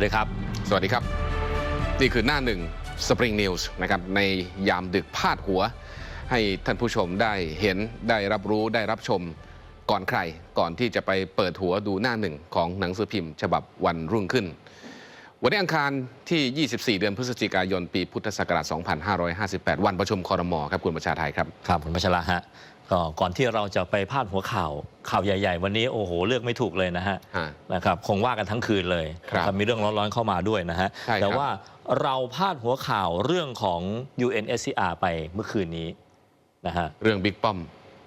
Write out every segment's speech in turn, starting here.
วัสดีครับ สวัสดีครับ นี่คือหน้าหนึ่ง Spring News นะครับในยามดึกพาดหัว ให้ท่านผู้ชมได้เห็นได้รับรู้ได้รับชมก่อนใคร ก่อนที่จะไปเปิดหัวดูหน้าหนึ่งของหนังสือพิมพ์ฉบับวันรุ่งขึ้น วันนี้อังคารที่ 24 เดือนพฤศจิกายน ปีพุทธศักราช 2558 วันประชุมคอรมอครับคุณประชาไทยครับ ครับคุณพัชระฮะ ก็ก่อนที่เราจะไปพาดหัวข่าวข่าวใหญ่ ๆ วันนี้โอ้โหเลือกไม่ถูกเลยนะฮะฮะนะครับคงว่ากันทั้งคืนเลยครับนะมีเรื่องร้อนๆเข้ามาด้วยนะฮะใช่ครับแต่ว่าเราพาดหัวข่าวเรื่องของ UNSCR ไปเมื่อคืนนี้นะฮะเรื่องบิ๊กป้อม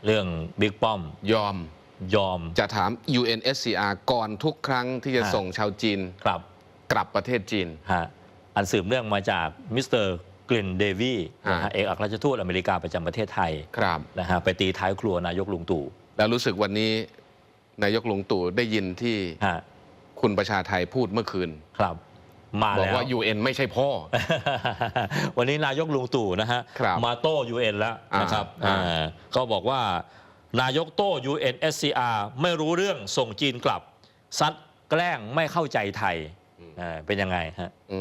เรื่องบิ๊กป้อม ยอมยอมจะถาม UNSCR ก่อนทุกครั้งที่จะฮะส่งชาวจีนกลับกลับประเทศจีนฮะอันสืบเนื่องมาจากมิสเตอร์ กลินเดวีนะฮะฮะเอกอัครราชทูตอเมริกาประจำประเทศไทยครับนะฮะไปตีท้ายครัวนายกลุงตู่แล้วรู้สึกวันนี้นายกลุงตู่ได้ยินที่ฮะคุณประชาไทยพูดเมื่อคืนครับมาบอกแล้วว่า UN ไม่ใช่พ่อ วันนี้นายกลุงตู่นะฮะครับมาโต้ UN แล้วนะครับอ่าอ่าก็บอกว่านายกโต้ UNSCR ไม่รู้เรื่องส่งจีนกลับ ซัดแกล้งไม่เข้าใจไทย อ่าเป็นยังไงฮะอื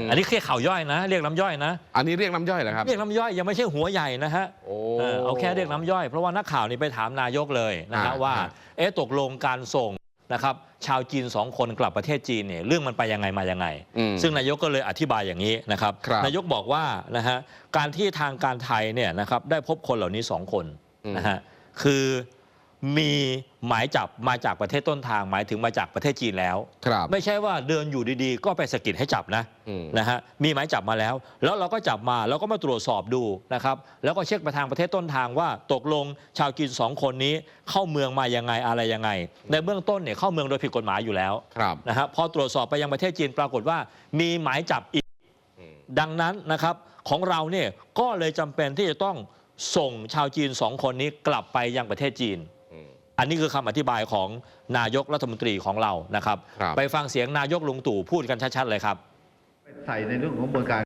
มอันนี้แค่ข่าวย่อยนะ เรียกน้ำย่อยนะ อันนี้เรียกน้ำย่อยเหรอครับ เรียกน้ำย่อยยังไม่ใช่หัวใหญ่นะฮะโอ้ เออเอาแค่เรียกน้ำย่อย เพราะว่านักข่าวนี่ไปถามนายกเลยนะฮะอ่าว่าอ่าเอ๊ะตกลงการส่งนะครับชาวจีนสองคนกลับประเทศจีนเนี่ยเรื่องมันไปยังไงมายังไง อืม ซึ่งนายกก็เลยอธิบายอย่างนี้นะครับ ครับนายกบอกว่านะฮะการที่ทางการไทยเนี่ยนะครับได้พบคนเหล่านี้สองคนอืม นะฮะคือมี หมายจับมาจากประเทศต้นทาง หมายถึงมาจากประเทศจีนแล้ว ครับไม่ใช่ว่าเดินอยู่ดีๆ ก็ไปสะกิดให้จับนะอืม นะฮะมีหมายจับมาแล้ว แล้วเราก็จับมาแล้วก็มาตรวจสอบดูนะครับแล้วก็เช็คไปทางประเทศต้นทางว่าตกลงชาวจีนสองคนนี้เข้าเมืองมายังไงอะไรยังไง ในเบื้องต้นเนี่ยเข้าเมืองโดยผิดกฎหมายอยู่แล้ว ครับ นะฮะพอตรวจสอบไปยังประเทศจีนปรากฏว่ามีหมายจับอีก อืม ดังนั้นนะครับของเราเนี่ยก็เลยจำเป็นที่จะต้องส่งชาวจีนสองคนนี้กลับไปยังประเทศจีน อืมอันนี้คือคำอธิบายของนายกรัฐมนตรีของเรานะครับครับไปฟังเสียงนายกลุงตู่พูดกันชัดๆเลยครับใส่ในเรื่องของกระบวนการ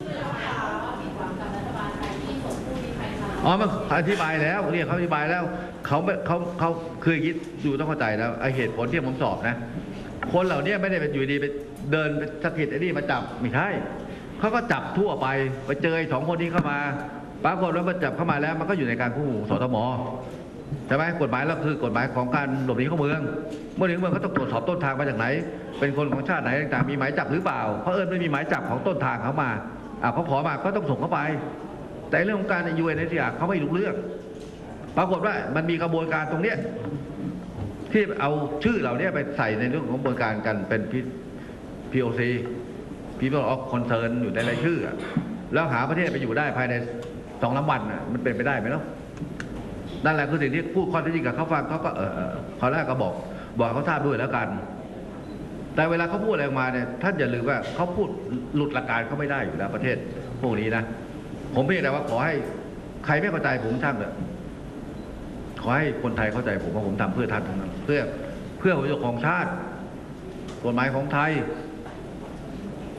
อ๋อมันอธิบายแล้วเรียกเขาอธิบายแล้วเขาไม่เขาเขาคืออย่างนี้ดูต้องเข้าใจนะไอเหตุผลที่ผมสอบนะ คนเหล่านี้ไม่ได้เป็นอยู่ดีไปเดินไปสะกิดไอ้นี่มาจับไม่ใช่เขาก็จับทั่วไปไปเจอไอ้สองคนนี้เข้ามาปรากฏว่ามันจับเข้ามาแล้วมันก็อยู่ในการควบคุมของสตม ใช่ไหมกฎหมายเราคือกฎหมายของการหลบหนีเข้าเมือง เมื่อถึงเมืองก็ต้องตรวจสอบต้นทางมาจากไหน เป็นคนของชาติไหนต่างๆมีหมายจับหรือเปล่าเพราะเอิญไม่มีหมายจับของต้นทางเขามาอ่าเขาขอมาก็ต้องส่งเข้าไป แต่เรื่องของการยูเอ็นเอเขาไม่รู้เรื่องปรากฏว่ามันมีกระบวนการตรงเนี้ยที่เอาชื่อเราเนี่ยไปใส่ในเรื่องของกระบวนการกันเป็น POC People of Concern อยู่ในรายชื่อ แล้วหาประเทศไปอยู่ได้ภายในสองสามวันมันเป็นไปได้ไหมเนาะ นั่นแหละคือสิ่งที่พูดข้อที่จริงกับเขาฟังเขาก็เออเขาแรกก็บอก บอกเขาทราบด้วยแล้วกัน แต่เวลาเขาพูดอะไรออกมาเนี่ยท่านอย่าลืมว่าเขาพูดหลุดหลักการเขาไม่ได้อยู่แล้วประเทศพวกนี้นะผมเพียงแต่ว่าขอให้ใครไม่เข้าใจผมช่างเถอะขอให้คนไทยเข้าใจผมว่าผมทำเพื่อท่านทั้งนั้น เพื่อเพื่อประโยชน์ของชาติกฎหมายของไทย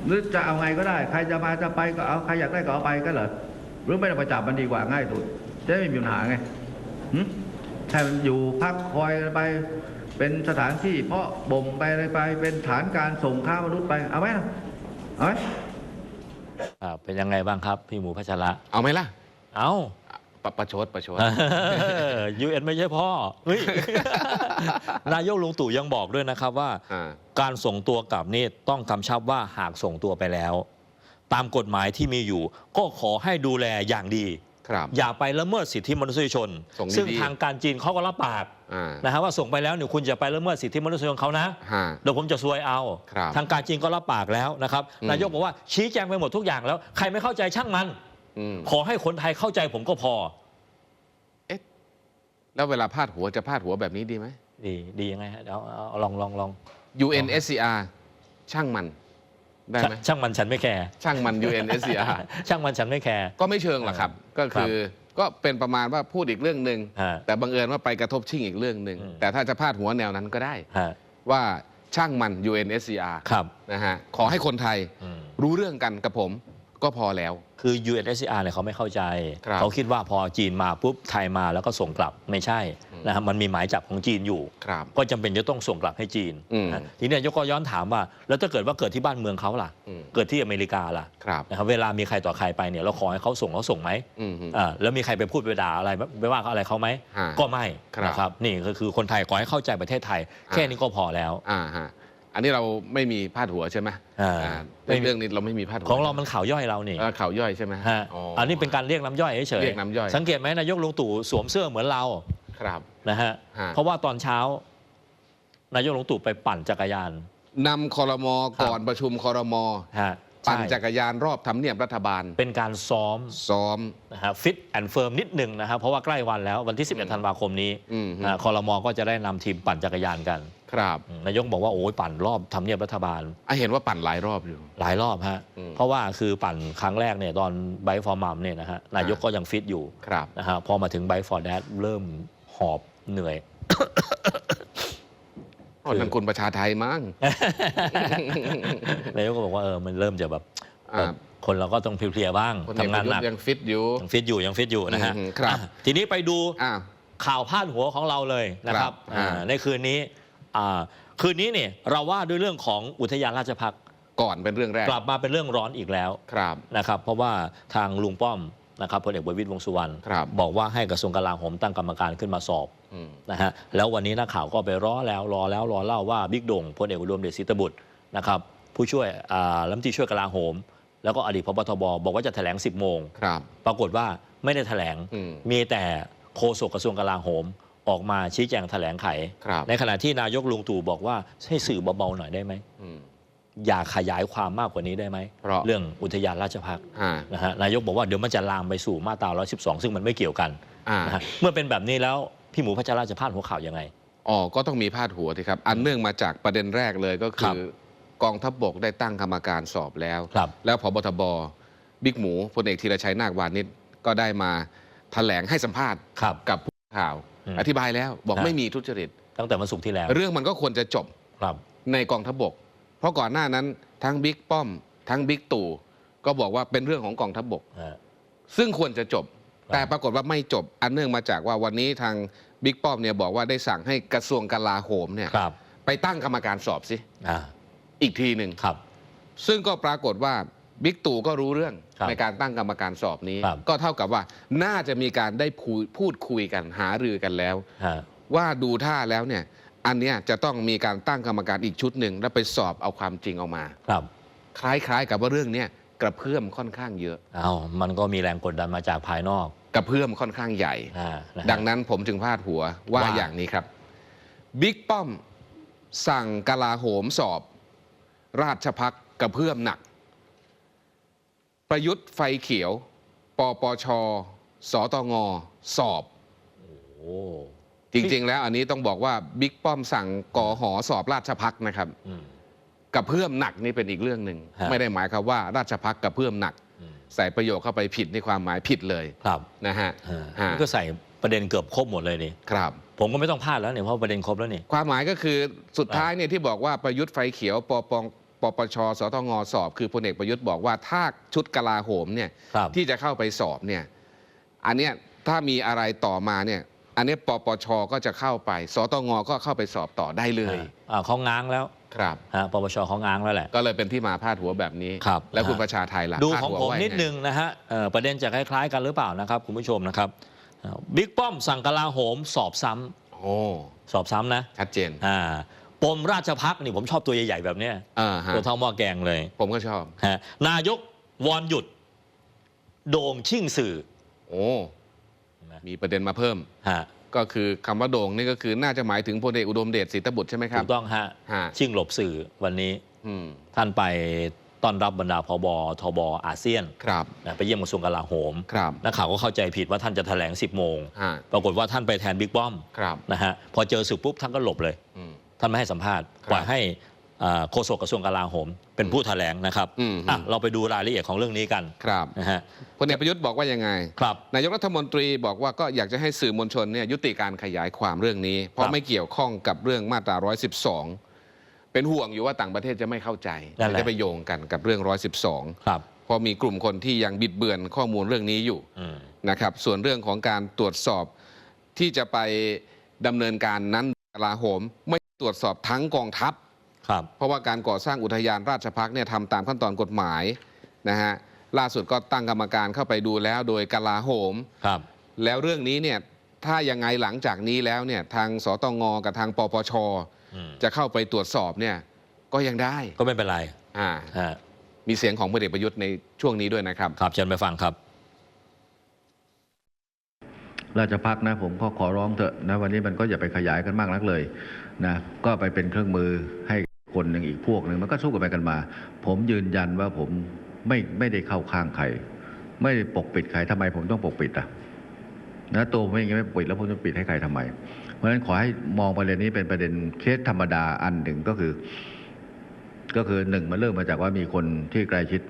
หรือจะเอาไงก็ได้ ใครจะมาจะไปก็เอาใครอยากได้ก็เอาไปก็เหรอหรือไม่ต้องไปจับมันดีกว่าง่ายสุดจะไม่มีปัญหาไง ให้มันอยู่พักคอยไป เป็นสถานที่เพาะบ่มไปอะไรไป เป็นฐานการส่งค้ามนุษย์ไป เอาไหมล่ะเอาไหมอ่าเป็นยังไงบ้างครับ พี่หมูพัชระ เอาไหมล่ะ เอาปะประชดประชดยูเอ็นไม่ใช่พ่อเฮ้ยนายกลุงตู่ยังบอกด้วยนะครับว่าอ่า การส่งตัวกลับนี่ต้องกำชับว่าหากส่งตัวไปแล้ว ตามกฎหมายที่มีอยู่ ก็ขอให้ดูแลอย่างดีครับ อย่าไปละเมิดสิทธิมนุษยชน ส่งดีๆซึ่งทางการจีนเขาก็รับปากอ่านะฮะว่าส่งไปแล้วเนี่ยคุณจะไปละเมิดสิทธิมนุษยชนเขานะฮะ เดี๋ยวผมจะซวยเอา ครับทางการจีนก็รับปากแล้วนะครับอืม นายกบอกว่าชี้แจงไปหมดทุกอย่างแล้ว ใครไม่เข้าใจช่างมัน อืมขอให้คนไทยเข้าใจผมก็พอ แล้วเวลาพาดหัวจะพาดหัวแบบนี้ดีไหม ดีดียังไงฮะเดี๋ยวเอาเอาลองลองลอง UNSCR ช่างมัน ได้ไหมช่างมันฉันไม่แคร์ช่างมัน UNSCR ช่างมันฉันไม่แคร์ก็ไม่เชิงหรอกครับ ก็คือก็เป็นประมาณว่าพูดอีกเรื่องหนึ่งฮะแต่บังเอิญว่าไปกระทบชิ่งอีกเรื่องหนึ่งอืมแต่ถ้าจะพาดหัวแนวนั้นก็ได้ฮะว่าช่างมัน UNSCR ครับนะฮะขอให้คนไทยอืมรู้เรื่องกันกับผมก็พอแล้ว คือ UNSCR เนี่ยเขาไม่เข้าใจครับเขาคิดว่าพอจีนมาปุ๊บไทยมาแล้วก็ส่งกลับไม่ใช่อืม นะครับมันมีหมายจับของจีนอยู่ ครับ ก็จำเป็นจะต้องส่งกลับให้จีนอืมนะทีนี้นายกก็ย้อนถามว่า แล้วถ้าเกิดว่าเกิดที่บ้านเมืองเขาล่ะ อืม เกิดที่อเมริกาล่ะครับ นะครับเวลามีใครต่อใครไปเนี่ยเราขอให้เขาส่งเขาส่งไหมอืมอ่าแล้วมีใครไปพูดไปด่าอะไรไปว่าเขาอะไรเขาไหมฮะก็ไม่ครับนะครับนี่ก็คือคนไทยขอให้เข้าใจประเทศไทย แค่นี้ก็พอแล้ว อ่าฮะ อันนี้เราไม่มีพาดหัวใช่ไหมอ่า อ่าไม่ในมีเรื่องนี้เราไม่มีพาดหัวของเรามันข่าวย่อยเรานี่เออข่าวย่อยใช่ไหมฮะอันนี้เป็นการเรียกน้ำย่อยเฉยๆเรียกน้ำย่อย สังเกตไหมนายกลุงตู่สวมเสื้อเหมือนเรา ครับนะฮะฮะ เพราะว่าตอนเช้านายกลุงตู่ไปปั่นจักรยาน นำคอรมอก่อนประชุมคอรมอฮะปั่นใช่จักรยานรอบทำเนียบรัฐบาล เป็นการซ้อมซ้อม นะฮะฟิตแอนด์เฟิร์มนิดหนึ่งนะครับ เพราะว่าใกล้วันแล้ววันที่ 11 ธันวาคมนี้อืมนะคอรมอก็จะได้นำทีมปั่นจักรยานกันครับอืมนายกบอกว่าโอ้ยปั่นรอบทำเนียบรัฐบาล อะเห็นว่าปั่นหลายรอบอยู่ หลายรอบฮะ อืมเพราะว่าคือปั่นครั้งแรกเนี่ยตอนไบฟอร์มัมเนี่ยนะฮะนายกก็ยังฟิตอยู่ครับ นะฮะพอมาถึงไบฟอร์แดดเริ่ม หอบเหนื่อยอ๋อนั่นคุณประชาไทยมั้งนายกก็บอกว่าเออมันเริ่มจะแบบอ่าแบบคนเราก็ต้องเพลียๆบ้างคนเอกทำปงานระยุทหนักธ์ยังฟิตอยู่ยังฟิตอยู่ยังฟิตอยู่นะฮะอืมครับอะทีนี้ไปดูอ่าข่าวพาดหัวของเราเลยนะครับครับอ่าอ่าในคืนนี้อ่าคืนนี้เนี่ยเราว่าด้วยเรื่องของอุทยานราชพักษ์ก่อนเป็นเรื่องแรก กลับมาเป็นเรื่องร้อนอีกแล้วครับนะครับ เพราะว่าทางลุงป้อม นะครับพลเอกประวิตรวงษ์สุวรรณครับ บอกว่าให้กระทรวงกลาโหมตั้งกรรมการขึ้นมาสอบอืม นะฮะแล้ววันนี้นักข่าวก็ไปรอแล้วรอแล้วรอเล่าว่าบิ๊กโด่งพลเอกอุดมเดชศรีตบุตรนะครับผู้ช่วยอ่ารัฐมนตรีช่วยกลาโหม แล้วก็อดีตพบทบบอกว่าจะแถลง 10 โมง ครับ ปรากฏว่าไม่ได้แถลง อืมมีแต่โฆษกกระทรวงกลาโหม ออกมาชี้แจงแถลงไข ครับ ในขณะที่นายกลุงตู่บอกว่าให้สื่อเบาๆหน่อยได้ไหม อืม อย่าขยายความมากกว่านี้ได้ไหมเพราะเรื่องอุทยานราชพักษ์อ่านะฮะนายกบอกว่าเดี๋ยวมันจะลามไปสู่มาตรา112 ซึ่งมันไม่เกี่ยวกันอ่านะฮะเมื่อเป็นแบบนี้แล้วพี่หมูพัชราจะพาดหัวข่าวยังไงอ๋อก็ต้องมีพาดหัวทีครับ อันเนื่องมาจากประเด็นแรกเลยก็ครัคือบกองทัพบกได้ตั้งกรรมการสอบแล้วครับแล้วพบทบบิ๊กหมูพลเอกธีรชัยนาควานิชก็ได้มาแถลงให้สัมภาษณ์ครับกับผู้ข่าวอืมอธิบายแล้วบอกฮะไม่มีทุจริต ตั้งแต่วันศุกร์ที่แล้ว เรื่องมันก็ควรจะจบครับในกองทัพบก เพราะก่อนหน้านั้นทั้งบิ๊กป้อม ทั้งบิ๊กตู่ก็บอกว่าเป็นเรื่องของกองทัพบกฮะซึ่งควรจะจบครับแต่ปรากฏว่าไม่จบอันเนื่องมาจากว่าวันนี้ทางบิ๊กป้อมเนี่ยบอกว่าได้สั่งให้กระทรวงกลาโหมเนี่ยครับไปตั้งกรรมการสอบสิอ่าอีกทีหนึ่งครับซึ่งก็ปรากฏว่าบิ๊กตู่ก็รู้เรื่องครับในการตั้งกรรมการสอบนี้ครับก็เท่ากับว่าน่าจะมีการได้พูดพูดคุยกันหารือกันแล้วฮะว่าดูท่าแล้วเนี่ย อันเนี้ยจะต้องมีการตั้งกรรมการอีกชุดหนึ่งแล้วไปสอบเอาความจริงออกมา ครับคล้ายๆ กับว่าเรื่องเนี้ยกระเพื่อมค่อนข้างเยอะเอามันก็มีแรงกดดันมาจากภายนอกกระเพื่อมค่อนข้างใหญ่ อ่านะฮะ ดังนั้นผมจึงพาดหัวว่าว่า อย่างนี้ครับบิ๊กป้อมสั่งกลาโหมสอบ ราชพักกระเพื่อมหนัก ประยุทธ์ไฟเขียว ปปช สตง สอบ โอ้ จริง ๆ แล้วอันนี้ต้องบอกว่าบิ๊กป้อมสั่งกอหอสอบราชพักนะครับอืมกระเพื่อมหนักนี่เป็นอีกเรื่องหนึ่งฮะไม่ได้หมายความว่าราชพักกระเพื่อมหนัก อืม ใส่ประโยคเข้าไปผิดในความหมายผิดเลยครับนะฮะอ่าฮะมันก็ใส่ประเด็นเกือบครบหมดเลยนี่ครับ ผมก็ไม่ต้องพลาดแล้วเนี่ยเพราะประเด็นครบแล้วนี่ ความหมายก็คือสุดท้ายเนี่ยที่บอกว่าประยุทธ์ไฟเขียวปปงปปชสตงสอบ คือพลเอกประยุทธ์บอกว่าถ้าชุดกลาโหมเนี่ยครับ ที่จะเข้าไปสอบเนี่ยอันเนี้ยถ้ามีอะไรต่อมาเนี่ย อันเนี้ยปปชก็จะเข้าไป สตงก็เข้าไปสอบต่อได้เลยอ่าเขาง้างแล้วครับฮะปปชเขาง้างแล้วแหละ ก็เลยเป็นที่มาพาดหัวแบบนี้ ครับแล้วคุณฮะประชาไทยล่ะดูพาของหัวผมว่านิดไงนึงนะฮะเอ่อประเด็นจะคล้ายๆกันหรือเปล่านะครับคุณผู้ชมนะครับอ่าบิ๊กป้อมสั่งกลาโหมสอบซ้ำโอ้สอบซ้ำนะชัดเจนอ่าปมราชพักนี่ผมชอบตัวใหญ่ๆแบบเนี้ยอ่าฮะตัวเท่าหม้อแกงเลย ผมก็ชอบฮะนายกวอนหยุด โด่งชิ่งสื่อ โอ้ มีประเด็นมาเพิ่ม ฮะ ก็คือคำว่าโด่งนี่ก็คือน่าจะหมายถึงพลเอกอุดมเดชศรีตบุตรใช่ไหมครัถูบกต้องฮะ ฮะ ชิ่งหลบสื่อวันนี้อืมท่านไปต้อนรับบรรดาพบทบอาเซียนครับนะไปเยี่ยมกระทรวงกลาโหมครับนักข่าวก็เข้าใจผิดว่าท่านจะแถลง 10 โมง ฮะปรากฏว่าท่านไปแทนบิ๊กป้อมครับนะฮะพอเจอสื่อปุ๊บท่านก็หลบเลย อืม ท่านไม่ให้สัมภาษณ์ ครับ ปล่อยให้อ่า โฆษกกระทรวงกลาโหม เป็นผู้แถลงนะครับอืมอะเราไปดูรายละเอียดของเรื่องนี้กันครับนะฮะพลเอกประยุทธ์บอกว่ายังไงครับนายกรัฐมนตรีบอกว่าก็อยากจะให้สื่อมวลชนเนี่ยยุติการขยายความเรื่องนี้ เพครัราะบไม่เกี่ยวข้องกับเรื่องมาตรา 112 เป็นห่วงอยู่ว่าต่างประเทศจะไม่เข้าใจนั่นแหละจะไปโยงกันกับเรื่อง 112 ครับเพราะมีกลุ่มคนที่ยังบิดเบือนข้อมูลเรื่องนี้อยู่อืมนะครับ ส่วนเรื่องของการตรวจสอบที่จะไปดำเนินการนั้นกลาโหม ไม่ตรวจสอบทั้งกองทัพครับ เพราะว่าการก่อสร้างอุทยานราชพักษ์เนี่ยทำตามขั้นตอนกฎหมายนะฮะล่าสุดก็ตั้งกรรมการเข้าไปดูแล้วโดยกลาโหมครับแล้วเรื่องนี้เนี่ยถ้ายังไงหลังจากนี้แล้วเนี่ยทางสตงกับทางปปชอืมจะเข้าไปตรวจสอบเนี่ยก็ยังได้ก็ไม่เป็นไรอ่าฮะมีเสียงของพลเอกประยุทธ์ในช่วงนี้ด้วยนะครับครับเชิญไปฟังครับ ราชพักนะผมก็ขอร้องเถอะนะวันนี้มันก็อย่าไปขยายกันมากนักเลยนะก็ไปเป็นเครื่องมือให้ คนหนึ่งอีกพวกหนึ่งมันก็สู้กันไปกันมา ผมยืนยันว่าผมไม่ไม่ได้เข้าข้างใคร ไม่ได้ปกปิดใครทำไมผมต้องปกปิดอะนะตัวผมเองยังไม่ปกปิดแล้วผมจะปิดให้ใครทำไม เพราะฉะนั้นขอให้มองประเด็นนี้เป็นประเด็นเคสธรรมดาอันหนึ่งก็คือ ก็คือหนึ่งมันเริ่มมาจากว่ามีคนที่ใกล้ชิด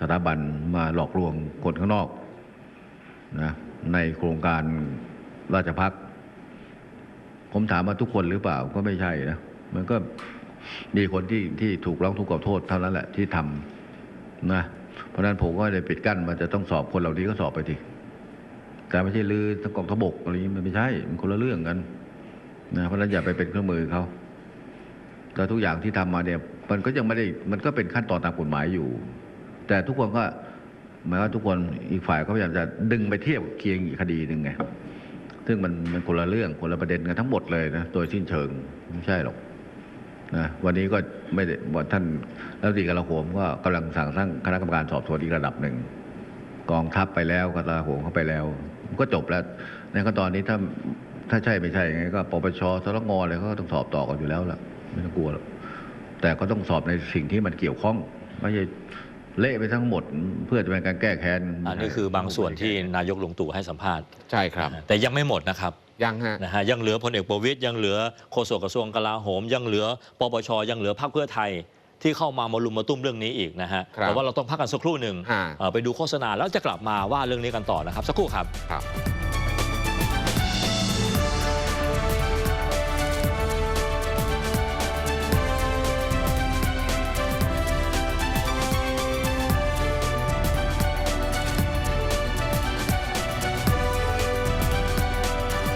สถาบันมาหลอกลวงคนข้างนอกนะในโครงการราชพักผมถามว่าทุกคนหรือเปล่าก็ไม่ใช่นะมันก็ มีคนที่ที่ถูกร้องทุกข์กล่าวโทษเท่านั้นแหละที่ทำนะ เพราะฉะนั้นผมก็เลยปิดกั้นมันจะต้องสอบคนเหล่านี้ก็สอบไปทีแต่ไม่ใช่ลือทั้งกองทบกอะไรนี้มันไม่ใช่มันคนละเรื่องกันนะเพราะฉะนั้นอย่าไปเป็นเครื่องมือเขาแต่ทุกอย่างที่ทำมาเนี่ย มันก็ยังไม่ได้มันก็เป็นขั้นตอนตามกฎหมายอยู่ แต่ทุกคนก็หมายว่าทุกคนอีกฝ่ายก็พยายามจะดึงไปเทียบเคียงอีกคดีหนึ่งไงซึ่งมันมันคนละเรื่องคนละประเด็นกันทั้งหมดเลยนะ โดยสิ้นเชิงไม่ใช่หรอก นะวันนี้ก็ไม่ได้ว่าท่านรัฐมนตรีกลาโหมก็กำลังสั่งตั้งคณะกรรมการสอบสวนอีกระดับหนึ่งกองทัพไปแล้วกลาโหมเข้าไปแล้ว ก็จบแล้ว ในขั้นตอนนี้ถ้าถ้าใช่ไม่ใช่ยังไงก็ปปชสรงอะไรเขาก็ต้องสอบต่อกันอยู่แล้วล่ะไม่ต้องกลัวหรอกแต่ก็ต้องสอบในสิ่งที่มันเกี่ยวข้องไม่ใช่เละไปทั้งหมดเพื่อจะเป็นการแก้แค้นอันนี้คือบางส่วนที่นายกลุงตู่ให้สัมภาษณ์ใช่ครับ แต่ยังไม่หมดนะครับ ยังฮะ นะฮะยังเหลือพลเอกประวิตยยังเหลือโฆษกกระทรวงกลาโหม ยังเหลือปปชยังเหลือพรรคเพื่อไทยที่เข้ามามาลุมมาตุ้มเรื่องนี้อีกนะฮะครับแต่ว่าเราต้องพักกันสักครู่หนึ่งฮะ เอ่อไปดูโฆษณาแล้วจะกลับมาว่าเรื่องนี้กันต่อนะครับ สักครู่ครับ ครับ